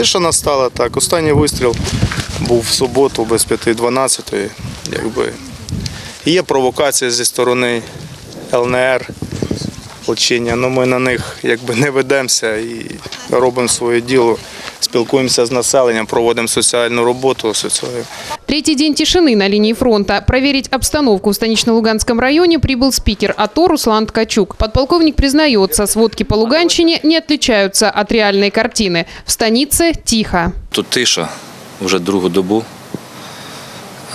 Тиша настала так. Останній вистріл був в суботу без 5.12. Якби. Є провокація зі сторони ЛНР, Очиння, але ми на них якби не ведемося і робимо своє діло, спілкуємося з населенням, проводимо соціальну роботу. соціальну. Третий день тишины на линии фронта. Проверить обстановку в станично-Луганском районе прибыл спикер АТО Руслан Ткачук. Подполковник признается, сводки по Луганщине не отличаются от реальной картины. В станице тихо. Тут тиша вже другу добу.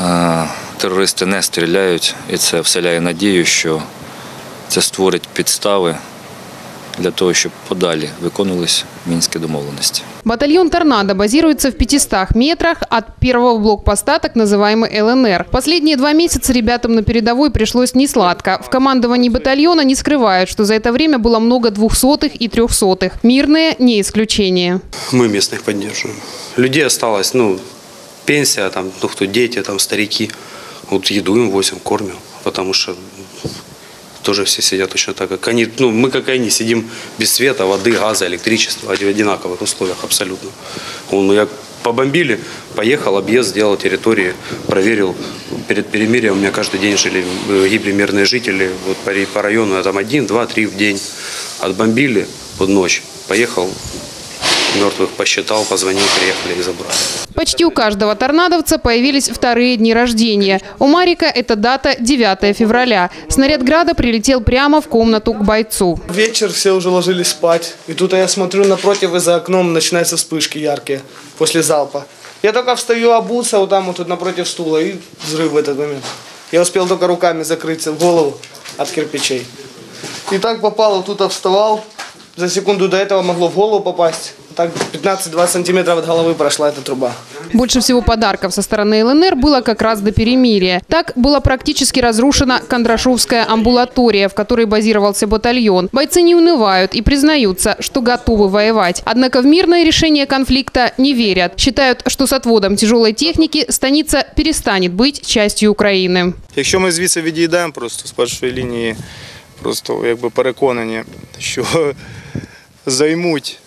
Е, Терористи не стріляють, і це вселяє надію, що це створить підстави для того, щоб подалі виконувались мінські домовленості. Батальон «Торнадо» базируется в 500 метрах от первого блокпоста, так называемый ЛНР. Последние два месяца ребятам на передовой пришлось несладко. В командовании батальона не скрывают, что за это время было много двухсотых и трехсотых. Мирные не исключение. мы местных поддерживаем. Людей осталось, ну, пенсия, там, ну, кто дети, там, старики. Вот еду им возим, кормим, потому что тоже все сидят точно так, как они. Ну, мы, как и они, сидим без света, воды, газа, электричества, в одинаковых условиях абсолютно. Он, я побомбили, поехал, объезд сделал территории, проверил. Перед перемирием у меня каждый день жили, э, гибли мирные жители. Вот по, по району там один, два, три в день. Отбомбили под ночь. Поехал, мертвых посчитал, позвонил, приехали и забрали. Почти у каждого торнадовца появились вторые дни рождения. У Марика эта дата 9 февраля. Снаряд «Града» прилетел прямо в комнату к бойцу. Вечер, все уже ложились спать. И тут я смотрю напротив и за окном начинаются вспышки яркие после залпа. Я только встаю обуться вот там вот тут напротив стула и взрыв в этот момент. Я успел только руками закрыться в голову от кирпичей. И так попало, тут вставал. За секунду до этого могло в голову попасть Так 15-20 сантиметров от головы прошла эта труба. Больше всего подарков со стороны ЛНР было как раз до перемирия. Так была практически разрушена Кондрашовская амбулатория, в которой базировался батальон. Бойцы не унывают и признаются, что готовы воевать. Однако в мирное решение конфликта не верят. Считают, что с отводом тяжелой техники станица перестанет быть частью Украины. Якщо ми звідси відійдемо просто з першої лінії, просто якби переконані, що займуть,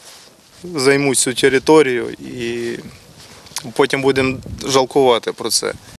займуть цю територію і потім будемо жалкувати про це.